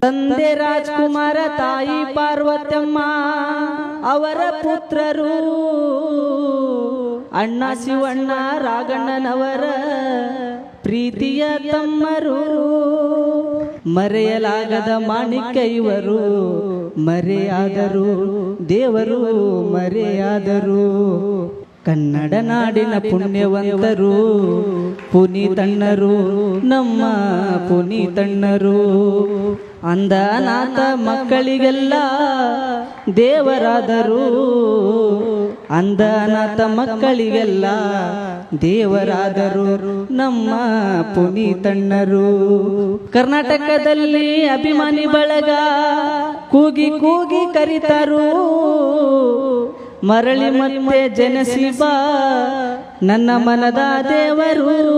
ತಂದೆ ರಾಜ್ಕುಮಾರ ತಾಯಿ ಪಾರ್ವತಮ್ಮ ಅವರ ಪುತ್ರರು. ಅಣ್ಣ ಶಿವಣ್ಣ ರಾಗಣ್ಣನವರ ಪ್ರೀತಿಯ ತಮ್ಮರು. ಮರೆಯಲಾಗದ ಮಾಣಿಕ್ಯ ಇವರು ಮರೆಯಾದರು ದೇವರು ಮರೆಯಾದರು ಕನ್ನಡ ನಾಡಿನ ಪುಣ್ಯವಂತರು. ಪುನೀತಣ್ಣರು. ನಮ್ಮ ಪುನೀತಣ್ಣರು. ಅಂದನಾಥ ಮಕ್ಕಳಿಗೆಲ್ಲ ದೇವರಾದರು. ಅಂದನಾಥ ಮಕ್ಕಳಿಗೆಲ್ಲ ದೇವರಾದರು. ನಮ್ಮ ಪುನೀತಣ್ಣರು ಕರ್ನಾಟಕದಲ್ಲಿ ಅಭಿಮಾನಿ ಬಳಗ ಕೂಗಿ ಕೂಗಿ ಕರಿತರು. ಮರಳಿ ಮತ್ತೆ ಜನಸಿ ಬಾ. ನನ್ನ ಮನದ ದೇವರು.